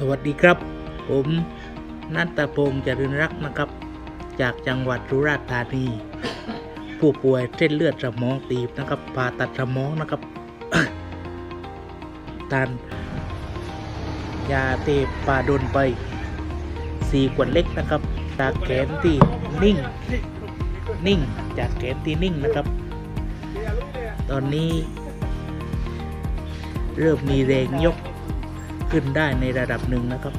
สวัสดีครับ ผมนัตพงศ์จริญรักนะครับ จากจังหวัดสุราษฎร์ธานี ผู้ป่วยเส้นเลือดสมองตีบนะครับผ่าตัดสมองนะครับทานยาเทปาดนไปสี่ขวดเล็กนะครับ จากแขนที่นิ่ง นิ่งจากแขนที่นิ่งนะครับ ตอนนี้ เริ่มมีแรงยก ขึ้นได้ในระดับหนึ่งนะครับ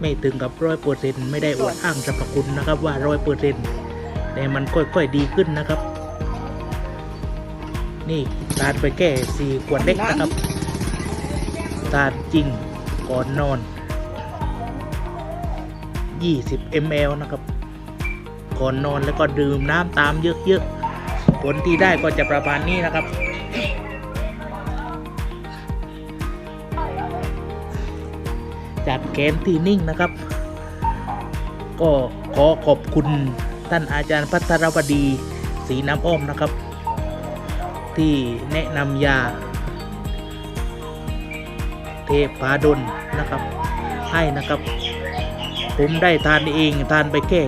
ไม่ถึงกับร้อยเปอร์เซ็นไม่ได้อวดอ้างสรรพคุณนะครับ ว่าร้อยเปอร์เซ็นแต่มันค่อยๆดีขึ้นนะครับ นี่ทานไปแค่สี่ขวดเล็กนะครับทานจริงก่อนนอน 20 ml นะครับ ก่อนนอนแล้วก็ดื่มน้ำตามเยอะๆผลที่ได้ก็จะประมาณนี้นะครับ จากแกนที่นิ่งนะครับ ก็ขอขอบคุณท่านอาจารย์พัทรวดีศรีน้ำอ้อมนะครับ ที่แนะนำยา เทพาดลนะครับ ให้นะครับ ผมได้ทานเองทานไปแค่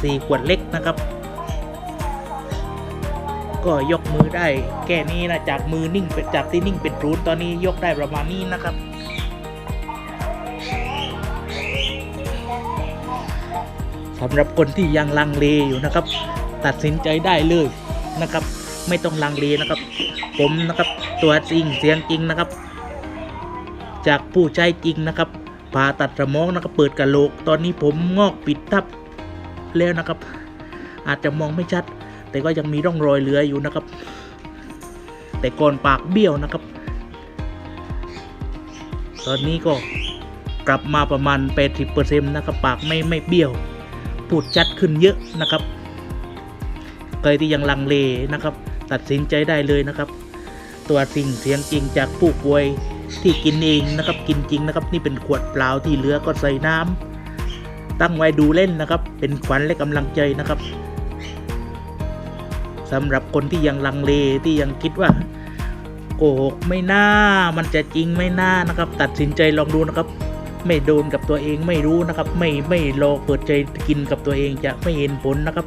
สี่ขวดเล็กนะครับ ก็ยกมือได้แค่นี้นะจากมือนิ่งจากที่นิ่งเป็นศูนตอนนี้ยกได้ประมาณนี้นะครับ สำหรับคนที่ยังลังเลอยู่นะครับ ตัดสินใจได้เลยนะครับ ไม่ต้องลังเลนะครับ ผมนะครับตัวจริงเสียงจริงนะครับ จากผู้ใช้จริงนะครับผ่าตัดสมองนะครับเปิดกะโหลก ตอนนี้ผมงอกปิดทับแล้วนะครับ อาจจะมองไม่ชัด แต่ก็ยังมีร่องรอยเหลืออยู่นะครับ แต่ก่อนปากเบี้ยวนะครับ ตอนนี้ก็กลับมาประมาณ 80%นะครับ ปากไม่ไม่เบี้ยว พูดชัดขึ้นเยอะนะครับ ใครที่ยังลังเลนะครับ ตัดสินใจได้เลยนะครับ ตัวสิ่งเสียงจริงจากผู้ป่วยที่กินเองนะครับ กินจริงนะครับ นี่เป็นขวดเปล่าที่เหลือก็ใส่น้ำตั้งไว้ดูเล่นนะครับ เป็นขวัญและกำลังใจนะครับสำหรับคนที่ยังลังเลที่ยังคิดว่าโกหกไม่น่า มันจะจริงไม่น่านะครับ ตัดสินใจลองดูนะครับ ไม่โดนกับตัวเองไม่รู้นะครับ ไม่ไม่ลอเปิดใจกินกับตัวเองจะไม่เห็นผลนะครับ